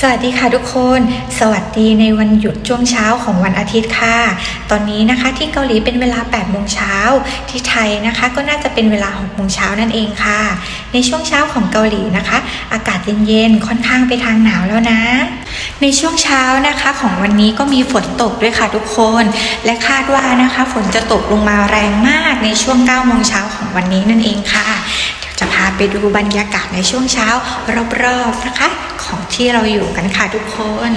สวัสดีค่ะทุกคน สวัสดีในวันหยุดช่วงเช้าของวันอาทิตย์ค่ะ ตอนนี้นะคะที่เกาหลีเป็นเวลา8โมงเช้า ที่ไทยนะคะก็น่าจะเป็นเวลา6โมงเช้านั่นเองค่ะ ในช่วงเช้าของเกาหลีนะคะ อากาศเย็นๆค่อนข้างไปทางหนาวแล้วนะ ในช่วงเช้านะคะของวันนี้ก็มีฝนตกด้วยค่ะทุกคน และคาดว่านะคะ ฝนจะตกลงมาแรงมากในช่วง9โมงเช้าของวันนี้นั่นเองค่ะ เดี๋ยวจะพาไปดูบรรยากาศในช่วงเช้ารอบๆนะคะ ของที่เราอยู่กันค่ะทุกคน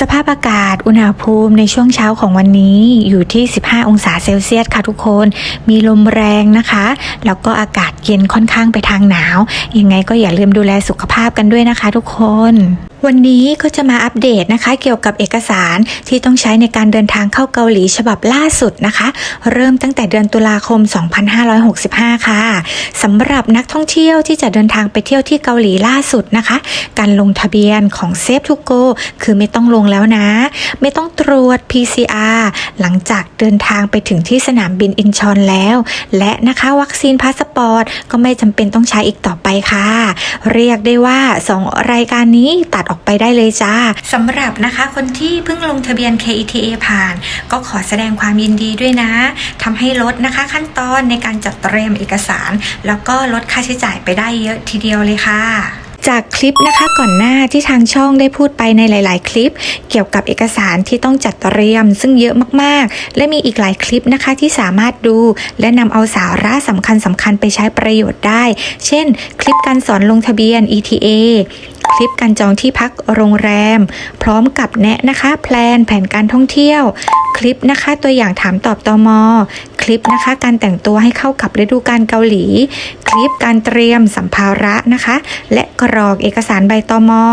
สภาพอากาศอุณหภูมิในช่วงเช้าของวันนี้อยู่ที่ 15 องศาเซลเซียสค่ะทุกคน มีลมแรงนะคะ แล้วก็อากาศเย็นค่อนข้างไปทางหนาว ยังไงก็อย่าลืมดูแลสุขภาพกันด้วยนะคะทุกคน วันนี้ก็จะมาอัปเดตนะคะ เกี่ยวกับเอกสารที่ต้องใช้ในการเดินทางเข้าเกาหลีฉบับล่าสุดนะคะ เริ่มตั้งแต่เดือนตุลาคม 2565 ค่ะสำหรับนักท่องเที่ยวที่จะเดินทางไปเที่ยวที่เกาหลีล่าสุดนะคะ การลงทะเบียนของ Safe to Go คือไม่ต้องลงแล้วนะ ไม่ต้องตรวจ PCR หลังจากเดินทางไปถึงที่สนามบินอินชอนแล้ว และนะคะวัคซีนพาสปอร์ตก็ไม่จำเป็นต้องใช้อีกต่อไปค่ะ เรียกได้ว่า 2 รายการนี้ตัดออกไปได้เลยจ้าสำหรับนะคะคนที่เพิ่งลงทะเบียน KETA ผ่าน ก็ขอแสดงความยินดีด้วยนะทำให้ลดนะคะขั้นตอนในการจัดเตรียมเอกสาร แล้วก็ลดค่าใช้จ่ายไปได้เยอะทีเดียวเลยค่ะจากคลิปนะคะก่อนหน้าที่ทางช่องได้พูดไปในหลาย ๆ คลิป เกี่ยวกับเอกสารที่ต้องจัดเตรียม ซึ่งเยอะมากๆ และมีอีกหลายคลิปนะคะที่สามารถดู และนำเอาสาระสำคัญสำคัญไปใช้ประโยชน์ได้ เช่น คลิปการสอนลงทะเบียน ETA คลิปการจองที่พักโรงแรม พร้อมกับแนะนะคะ แพลนแผนการท่องเที่ยว คลิปนะคะตัวอย่างถามตอบตอมอคลิปนะคะการแต่งตัวให้เข้ากับฤดูกาลเกาหลี คลิปการเตรียมสัมภาระนะคะ และกรอกเอกสารใบตอมอ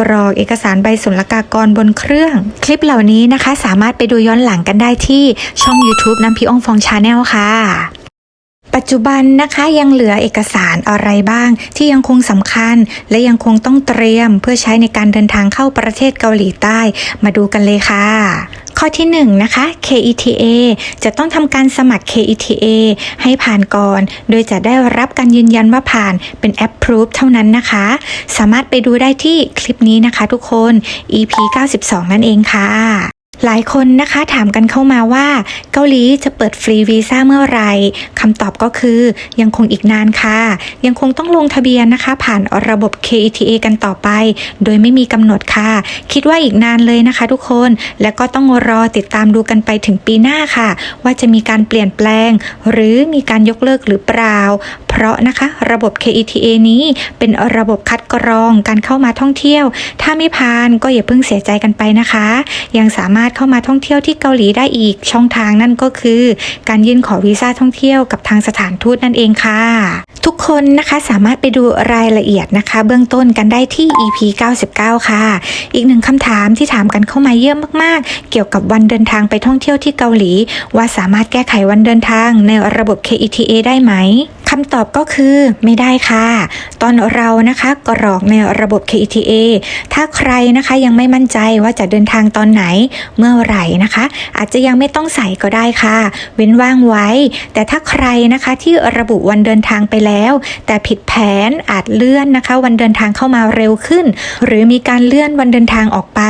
กรอกเอกสารใบศุลกากรบนเครื่อง คลิปเหล่านี้นะคะ สามารถไปดูย้อนหลังกันได้ที่ช่อง YouTube น้ำพี่อ้องฟองชาแนลค่ะ ปัจจุบันนะคะยังเหลือเอกสารอะไรบ้าง ที่ยังคงสำคัญ และยังคงต้องเตรียมเพื่อใช้ในการเดินทางเข้าประเทศเกาหลีใต้ มาดูกันเลยค่ะข้อที่1นงนะคะ KETA จะต้องทำการสมัคร KETA ให้ผ่านก่อน โดยจะได้รับการยืนยันว่าผ่านเป็น Approve เท่านั้นนะคะ สามารถไปดูได้ที่คลิปนี้นะคะทุกคน EP 92 นั่นเองค่ะ หลายคนนะคะถามกันเข้ามาว่าเกาหลีจะเปิดฟรีวีซ่าเมื่อไรคำตอบก็คือยังคงอีกนานค่ะ ยังคงต้องลงทะเบียนนะคะ ผ่านระบบ KETA กันต่อไป โดยไม่มีกำหนดค่ะ คิดว่าอีกนานเลยนะคะทุกคน และก็ต้องรอติดตามดูกันไปถึงปีหน้าค่ะ ว่าจะมีการเปลี่ยนแปลง หรือมีการยกเลิกหรือเปล่า เพราะนะคะ ระบบ KETA นี้เป็นระบบคัดกรองการเข้ามาท่องเที่ยว ถ้าไม่ผ่านก็อย่าเพิ่งเสียใจกันไปนะคะ ยังสามารถเข้ามาท่องเที่ยวที่เกาหลีได้อีกช่องทางนั่นก็คือ การยื่นขอวีซ่าท่องเที่ยวกับทางสถานทูตนั่นเองค่ะ ทุกคนนะคะสามารถไปดูรายละเอียดนะคะ เบื้องต้นกันได้ที่ EP 99 ค่ะ อีกหนึ่งคำถามที่ถามกันเข้ามาเยอะมากๆ เกี่ยวกับวันเดินทางไปท่องเที่ยวที่เกาหลี ว่าสามารถแก้ไขวันเดินทางในระบบ KETA ได้ไหมำตอบก็คือไม่ได้ค่ะ ตอนเรานะคะกรอกในระบบ KETA ถ้าใครนะคะยังไม่มั่นใจว่าจะเดินทางตอนไหนเมื่อไหร่นะคะ อาจจะยังไม่ต้องใส่ก็ได้ค่ะ เว้นว่างไว้ แต่ถ้าใครนะคะที่ระบุวันเดินทางไปแล้ว แต่ผิดแผนอาจเลื่อนนะคะ วันเดินทางเข้ามาเร็วขึ้น หรือมีการเลื่อนวันเดินทางออกไป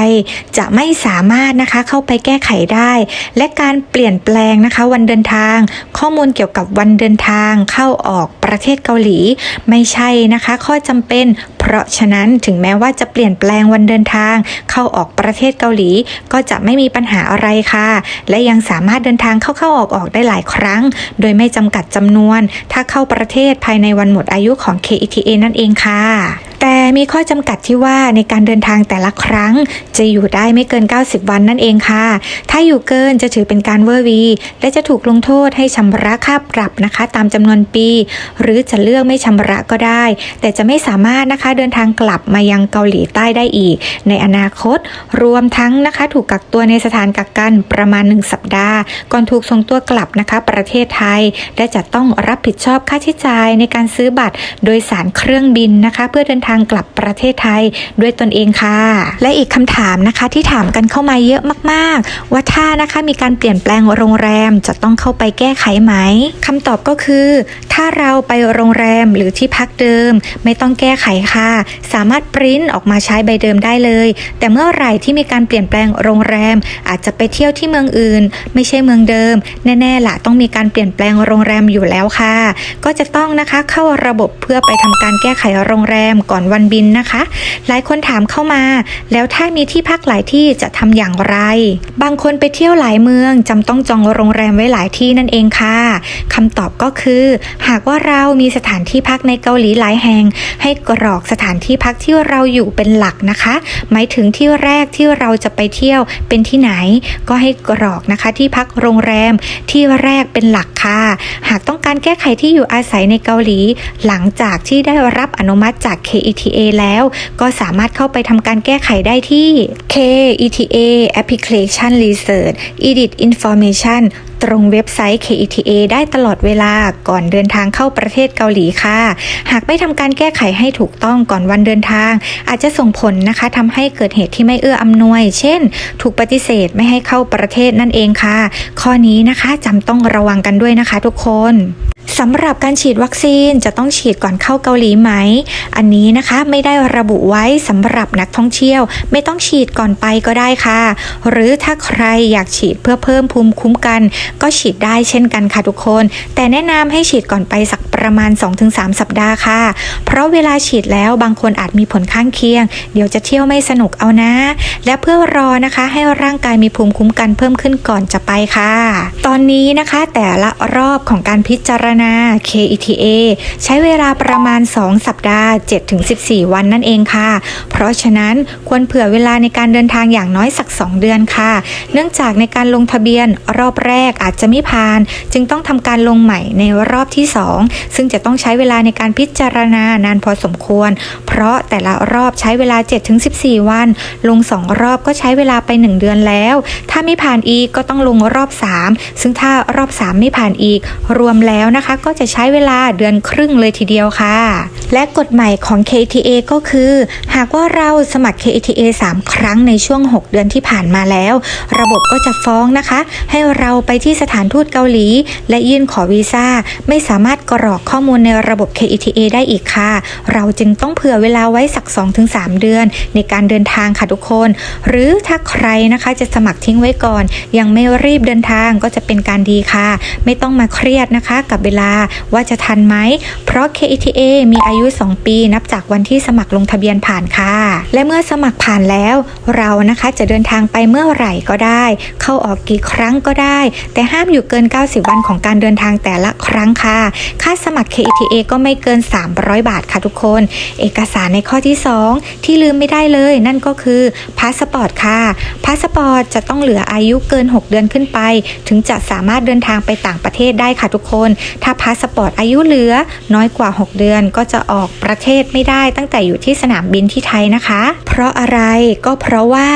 จะไม่สามารถนะคะเข้าไปแก้ไขได้ และการเปลี่ยนแปลงนะคะ วันเดินทาง ข้อมูลเกี่ยวกับวันเดินทางเข้าออกอกประเทศเกาหลี ไม่ใช่นะคะ ข้อจำเป็น เพราะฉะนั้นถึงแม้ว่าจะเปลี่ยนแปลงวันเดินทาง เข้าออกประเทศเกาหลี ก็จะไม่มีปัญหาอะไรค่ะ และยังสามารถเดินทางเข้าๆออกๆได้หลายครั้ง โดยไม่จำกัดจำนวน ถ้าเข้าประเทศภายในวันหมดอายุของ KETA นั่นเองค่ะแต่มีข้อจำกัดที่ว่าในการเดินทางแต่ละครั้ง จะอยู่ได้ไม่เกิน 90 วันนั่นเองค่ะ ถ้าอยู่เกินจะถือเป็นการเวอร์วี และจะถูกลงโทษให้ชำระค่าปรับนะคะ ตามจำนวนปี หรือจะเลือกไม่ชำระก็ได้ แต่จะไม่สามารถนะคะเดินทางกลับมายังเกาหลีใต้ได้อีก ในอนาคต รวมทั้งนะคะ ถูกกักตัวในสถานกักกันประมาณ 1 สัปดาห์ ก่อนถูกส่งตัวกลับนะคะ ประเทศไทย และจะต้องรับผิดชอบค่าใช้จ่ายในการซื้อบัตรโดยสารเครื่องบินนะคะ เพื่อเดินทางกลับประเทศไทยด้วยตนเองค่ะ และอีกคำถามนะคะที่ถามกันเข้ามาเยอะมากๆ ว่าถ้านะคะมีการเปลี่ยนแปลงโรงแรมจะต้องเข้าไปแก้ไขไหมคำตอบก็คือ ถ้าเราไปโรงแรมหรือที่พักเดิม ไม่ต้องแก้ไขค่ะ สามารถปริ้นออกมาใช้ใบเดิมได้เลย แต่เมื่อไหร่ที่มีการเปลี่ยนแปลงโรงแรม อาจจะไปเที่ยวที่เมืองอื่น ไม่ใช่เมืองเดิม แน่ๆล่ะต้องมีการเปลี่ยนแปลงโรงแรมอยู่แล้วค่ะ ก็จะต้องนะคะเข้าระบบเพื่อไปทำการแก้ไขโรงแรมก่อนวันบินนะคะ หลายคนถามเข้ามา แล้วถ้ามีที่พักหลายที่จะทำอย่างไร บางคนไปเที่ยวหลายเมืองจำต้องจองโรงแรมไว้หลายที่นั่นเองค่ะคำตอบก็คือ หากว่าเรามีสถานที่พักในเกาหลีหลายแห่ง ให้กรอกสถานที่พักที่เราอยู่เป็นหลักนะคะ หมายถึงที่แรกที่เราจะไปเที่ยวเป็นที่ไหน ก็ให้กรอกนะคะ ที่พักโรงแรมที่แรกเป็นหลักค่ะ หากต้องการแก้ไขที่อยู่อาศัยในเกาหลี หลังจากที่ได้รับอนุมัติจาก KETA แล้ว ก็สามารถเข้าไปทำการแก้ไขได้ที่ KETA Application Research Edit Information ตรงเว็บไซต์ KETA ได้ตลอดเวลาก่อนเดินทางเข้าประเทศเกาหลีค่ะ หากไม่ทำการแก้ไขให้ถูกต้องก่อนวันเดินทาง อาจจะส่งผลนะคะทำให้เกิดเหตุที่ไม่เอื้ออำนวย เช่น ถูกปฏิเสธไม่ให้เข้าประเทศนั่นเองค่ะ ข้อนี้นะคะจำต้องระวังกันด้วยนะคะทุกคน สำหรับการฉีดวัคซีนจะต้องฉีดก่อนเข้าเกาหลีไหม อันนี้นะคะไม่ได้ระบุไว้สำหรับนักท่องเที่ยว ไม่ต้องฉีดก่อนไปก็ได้ค่ะ หรือถ้าใครอยากฉีดเพื่อเพิ่มภูมิคุ้มกัน ก็ฉีดได้เช่นกันค่ะทุกคน แต่แนะนำให้ฉีดก่อนไปสักประมาณ 2-3 สัปดาห์ค่ะ เพราะเวลาฉีดแล้วบางคนอาจมีผลข้างเคียง เดี๋ยวจะเที่ยวไม่สนุกเอานะ และเพื่อรอนะคะให้ร่างกายมีภูมิคุ้มกันเพิ่มขึ้นก่อนจะไปค่ะ ตอนนี้นะคะแต่ละรอบของการพิจารณา KETA ใช้เวลาประมาณ 2 สัปดาห์ 7-14 วันนั่นเองค่ะ เพราะฉะนั้นควรเผื่อเวลาในการเดินทางอย่างน้อยสัก 2 เดือนค่ะ เนื่องจากในการลงทะเบียนรอบแรกอาจจะไม่ผ่าน จึงต้องทำการลงใหม่ในรอบที่ 2 ซึ่งจะต้องใช้เวลาในการพิจารณานานพอสมควร เพราะแต่ละรอบใช้เวลา 7-14 วัน ลง 2 รอบก็ใช้เวลาไป 1 เดือนแล้ว ถ้าไม่ผ่านอีกก็ต้องลงรอบ 3 ซึ่งถ้ารอบ 3 ไม่ผ่านอีกรวมแล้วนะคะนะคะ ก็จะใช้เวลาเดือนครึ่งเลยทีเดียวค่ะ และกฎใหม่ของ KTA ก็คือ หากว่าเราสมัคร KTA 3 ครั้งในช่วง 6 เดือนที่ผ่านมาแล้ว ระบบก็จะฟ้องนะคะ ให้เราไปที่สถานทูตเกาหลี และยื่นขอวีซ่า ไม่สามารถกรอกข้อมูลในระบบ KTA ได้อีกค่ะ เราจึงต้องเผื่อเวลาไว้สัก 2-3 เดือน ในการเดินทางค่ะทุกคน หรือถ้าใครนะคะจะสมัครทิ้งไว้ก่อน ยังไม่รีบเดินทางก็จะเป็นการดีค่ะ ไม่ต้องมาเครียดนะคะกับเวลาว่าจะทันไหม เพราะ KETA มีอายุ 2 ปีนับจากวันที่สมัครลงทะเบียนผ่านค่ะ และเมื่อสมัครผ่านแล้ว เรานะคะจะเดินทางไปเมื่อไหร่ก็ได้ เข้าออกกี่ครั้งก็ได้ แต่ห้ามอยู่เกิน 90 วันของการเดินทางแต่ละครั้งค่ะ ค่าสมัคร KETA ก็ไม่เกิน 300 บาทค่ะทุกคน เอกสารในข้อที่ 2 ที่ลืมไม่ได้เลยนั่นก็คือพาสปอร์ตค่ะพาสปอร์ตจะต้องเหลืออายุเกิน 6 เดือนขึ้นไป ถึงจะสามารถเดินทางไปต่างประเทศได้ค่ะทุกคนถ้าพาสปอร์ตอายุเหลือน้อยกว่า 6 เดือนก็จะออกประเทศไม่ได้ตั้งแต่อยู่ที่สนามบินที่ไทยนะคะ เพราะอะไรก็เพราะว่า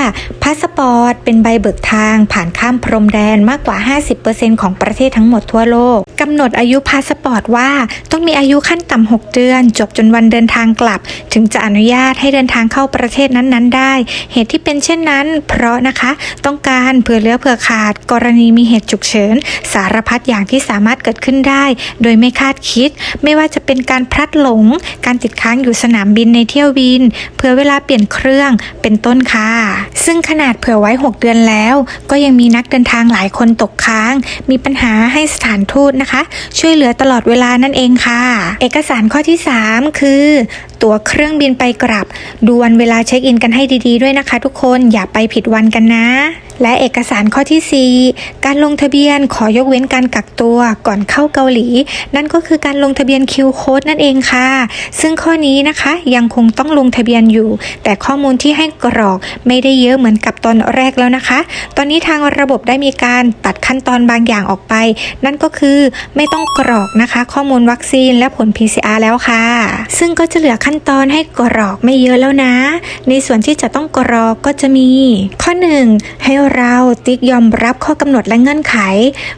พาสปอร์ตเป็นใบเบิกทางผ่านข้ามพรมแดนมากกว่า 50%ของประเทศทั้งหมดทั่วโลกกำหนดอายุพาสปอร์ตว่าต้องมีอายุขั้นต่ำ 6 เดือน จบจนวันเดินทางกลับ ถึงจะอนุญาตให้เดินทางเข้าประเทศนั้นๆ ได้ เหตุที่เป็นเช่นนั้น เพราะนะคะ ต้องการเผื่อเลือเผื่อขาด กรณีมีเหตุฉุกเฉินสารพัดอย่างที่สามารถเกิดขึ้นได้โดยไม่คาดคิด ไม่ว่าจะเป็นการพลัดหลง การติดค้างอยู่สนามบินในเที่ยวบินเผื่อเวลาเปลี่ยนเครื่องเป็นต้นค่ะ ซึ่งขนาดเผื่อไว้ 6 เดือนแล้ว ก็ยังมีนักเดินทางหลายคนตกค้าง มีปัญหาให้สถานทูตนะคะ ช่วยเหลือตลอดเวลานั่นเองค่ะ เอกสารข้อที่ 3 คือ ตั๋วเครื่องบินไปกลับ ดูวันเวลาเช็คอินกันให้ดีๆด้วยนะคะ ทุกคนอย่าไปผิดวันกันนะ และเอกสารข้อที่ 4 การลงทะเบียนขอยกเว้นการกักตัวก่อนเข้าเกาหลี นั่นก็คือการลงทะเบียนคิวโค้ดนั่นเองค่ะ ซึ่งข้อนี้นะคะยังคงต้องลงทะเบียนอยู่ แต่ข้อมูลที่ให้กรอกไม่ได้เยอะเหมือนกับตอนแรกแล้วนะคะ ตอนนี้ทางระบบได้มีการตัดขั้นตอนบางอย่างออกไป นั่นก็คือไม่ต้องกรอกนะคะ ข้อมูลวัคซีนและผล PCR แล้วค่ะ ซึ่งก็จะเหลือขั้นตอนให้กรอกไม่เยอะแล้วนะ ในส่วนที่จะต้องกรอกก็จะมี ข้อ 1 ให้เราติ๊กยอมรับข้อกำหนดและเงื่อนไข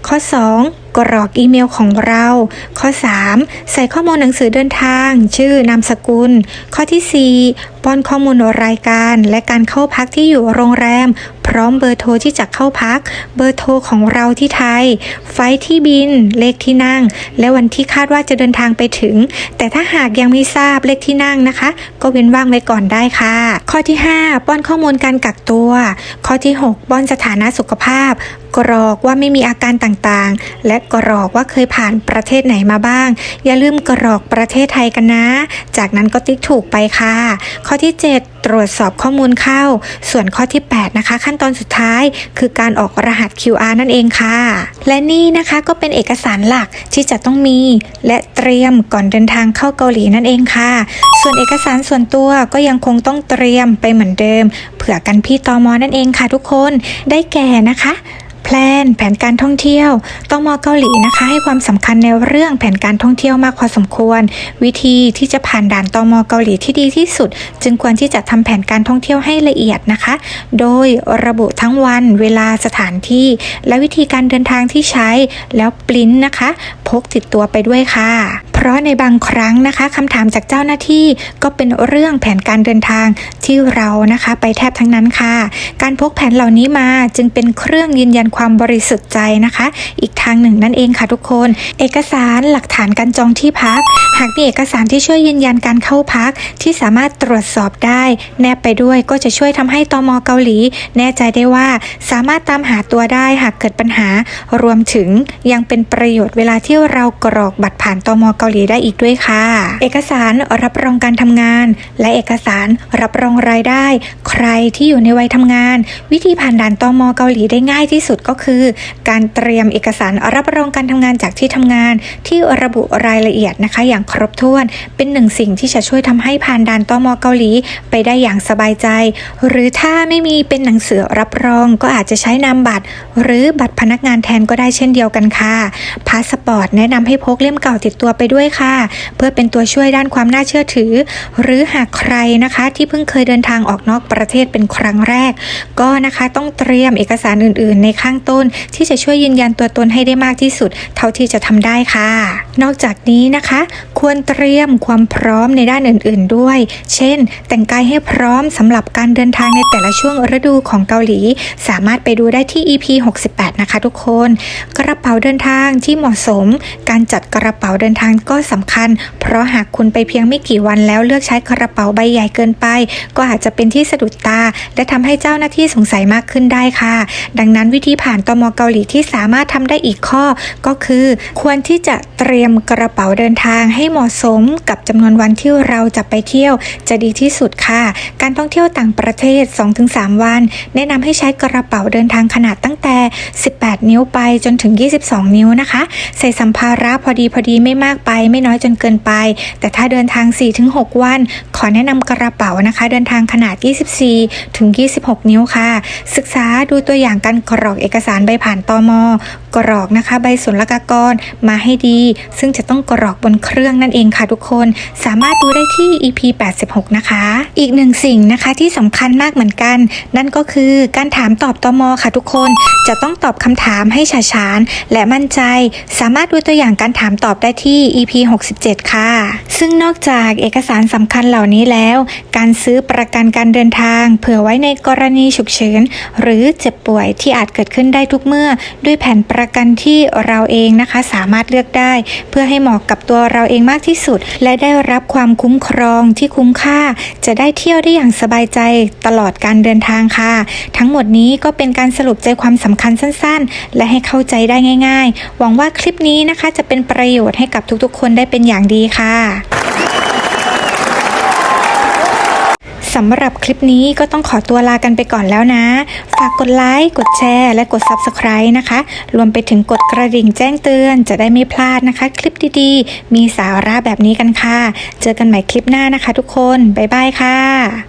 ข้อ 2 กรอกอีเมลของเรา ข้อ 3 ใส่ข้อมูลหนังสือเดินทาง ชื่อนามสกุล ข้อทีสี่ 4 ป้อนข้อมูลรายการ และการเข้าพักที่อยู่โรงแรม พร้อมเบอร์โทรที่จะเข้าพัก เบอร์โทรของเราที่ไทย ไฟล์ที่บิน เลขที่นั่ง และวันที่คาดว่าจะเดินทางไปถึง แต่ถ้าหากยังไม่ทราบเลขที่นั่งนะคะ ก็เว้นว่างไว้ก่อนได้ค่ะ ข้อที่ 5 ป้อนข้อมูลการกักตัว ข้อที่ 6 ป้อนสถานะสุขภาพ กรอกว่าไม่มีอาการต่างๆ และกรอกว่าเคยผ่านประเทศไหนมาบ้าง อย่าลืมกรอกประเทศไทยกันนะ จากนั้นก็ติ๊กถูกไปค่ะ ข้อที่ 7 ตรวจสอบข้อมูลเข้า ส่วนข้อที่ 8 นะคะ ขั้นตอนสุดท้ายคือการออกรหัส QR นั่นเองค่ะ และนี่นะคะก็เป็นเอกสารหลักที่จะต้องมี และเตรียมก่อนเดินทางเข้าเกาหลีนั่นเองค่ะ ส่วนเอกสารส่วนตัวก็ยังคงต้องเตรียมไปเหมือนเดิม เผื่อกันพี่ตอมอนั่นเองค่ะทุกคนได้แก่นะคะ แพลนแผนการท่องเที่ยวตมเกาหลีนะคะ ให้ความสำคัญในเรื่องแผนการท่องเที่ยวมากพอสมควร วิธีที่จะผ่านด่านตมเกาหลีที่ดีที่สุด จึงควรที่จะทำแผนการท่องเที่ยวให้ละเอียดนะคะ โดยระบุทั้งวันเวลาสถานที่ และวิธีการเดินทางที่ใช้แล้วปริ้นนะคะ พกติดตัวไปด้วยค่ะ ราะในบางครั้งนะคะคำถามจากเจ้าหน้าที่ก็เป็นเรื่องแผนการเดินทางที่เรานะคะไปแทบทั้งนั้นค่ะ การพกแผนเหล่านี้มาจึงเป็นเครื่องยืนยันความบริสุทธิ์ใจนะคะ อีกทางหนึ่งนั่นเองค่ะทุกคน เอกสารหลักฐานการจองที่พัก หากมีเอกสารที่ช่วยยืนยันการเข้าพักที่สามารถตรวจสอบได้ แนบไปด้วยก็จะช่วยทำให้ตมเกาหลี แน่ใจได้ว่าสามารถตามหาตัวได้หากเกิดปัญหา รวมถึงยังเป็นประโยชน์เวลาที่เรากรอกบัตรผ่านตมเกาหลีได้อีกด้วยค่ะ เอกสารรับรองการทำงาน และเอกสารรับรองรายได้ ใครที่อยู่ในวัยทำงาน วิธีผ่านด่านตมเกาหลีได้ง่ายที่สุดก็คือ การเตรียมเอกสารรับรองการทำงานจากที่ทำงาน ที่ระบุรายละเอียดนะคะ อย่างครบถ้วน เป็นหนึ่งสิ่งที่จะช่วยทำให้ผ่านด่านตมเกาหลี ไปได้อย่างสบายใจ หรือถ้าไม่มีเป็นหนังสือรับรองก็อาจจะใช้นามบัตร หรือบัตรพนักงานแทนก็ได้เช่นเดียวกันค่ะพาสปอร์ตแนะนำให้พกเล่มเก่าติดตัวไปด้วยค่ะ เพื่อเป็นตัวช่วยด้านความน่าเชื่อถือ หรือหากใครนะคะที่เพิ่งเคยเดินทางออกนอกประเทศเป็นครั้งแรก ก็นะคะต้องเตรียมเอกสารอื่น ๆ ในข้างต้น ที่จะช่วยยืนยันตัวตนให้ได้มากที่สุด เท่าที่จะทำได้ค่ะ นอกจากนี้นะคะ ควรเตรียมความพร้อมในด้านอื่น ๆ ด้วย เช่น แต่งกายให้พร้อมสำหรับการเดินทางในแต่ละช่วงฤดูของเกาหลี สามารถไปดูได้ที่ EP 68 นะคะทุกคน กระเป๋าเดินทางที่เหมาะสม การจัดกระเป๋าเดินทางก็สำคัญ เพราะหากคุณไปเพียงไม่กี่วันแล้วเลือกใช้กระเป๋าใบใหญ่เกินไป ก็อาจจะเป็นที่สะดุดตา และทำให้เจ้าหน้าที่สงสัยมากขึ้นได้ค่ะ ดังนั้นวิธีผ่านตมเกาหลีที่สามารถทำได้อีกข้อ ก็คือ ควรที่จะเตรียมกระเป๋าเดินทางให้เหมาะสมกับจำนวนวันที่เราจะไปเที่ยวจะดีที่สุดค่ะ การท่องเที่ยวต่างประเทศ 2-3 วัน แนะนำให้ใช้กระเป๋าเดินทางขนาดตั้งแต่ 18 นิ้วไปจนถึง 22 นิ้วนะคะ ใส่สัมภาระพอดีพอดีไม่มากไปไม่น้อยจนเกินไป แต่ถ้าเดินทาง 4-6 วัน ขอแนะนำกระเป๋านะคะ เดินทางขนาด 24 ถึง 26 นิ้วค่ะ ศึกษาดูตัวอย่างการกรอกเอกสารใบผ่านตมกรอกนะคะ ใบศุลกากรมาให้ดี ซึ่งจะต้องกรอกบนเครื่องนั่นเองค่ะทุกคน สามารถดูได้ที่ EP 86 นะคะ อีกหนึ่งสิ่งนะคะที่สำคัญมากเหมือนกัน นั่นก็คือการถามตอบตมค่ะทุกคน จะต้องตอบคำถามให้ฉาฉานและมั่นใจ สามารถดูตัวอย่างการถามตอบได้ที่ EP 67 ค่ะ ซึ่งนอกจากเอกสารสำคัญเหล่านี้แล้ว การซื้อประกันการเดินทาง เผื่อไว้ในกรณีฉุกเฉินหรือเจ็บป่วยที่อาจเกิดขึ้นได้ทุกเมื่อ ด้วยแผนประกันที่เราเองนะคะสามารถเลือกได้ เพื่อให้เหมาะกับตัวเราเองมากที่สุด และได้รับความคุ้มครองที่คุ้มค่า จะได้เที่ยวได้อย่างสบายใจตลอดการเดินทางค่ะ ทั้งหมดนี้ก็เป็นการสรุปใจความสำคัญสั้น ๆ และให้เข้าใจได้ง่าย ๆ หวังว่าคลิปนี้นะคะจะเป็นประโยชน์ให้กับทุกๆคนได้เป็นอย่างดีค่ะสำหรับคลิปนี้ก็ต้องขอตัวลากันไปก่อนแล้วนะ ฝากกดไลค์ กดแชร์ และกด Subscribe นะคะ รวมไปถึงกดกระดิ่งแจ้งเตือนจะได้ไม่พลาดนะคะ คลิปดีๆ มีสาระแบบนี้กันค่ะ เจอกันใหม่คลิปหน้านะคะทุกคน บ๊ายบายค่ะ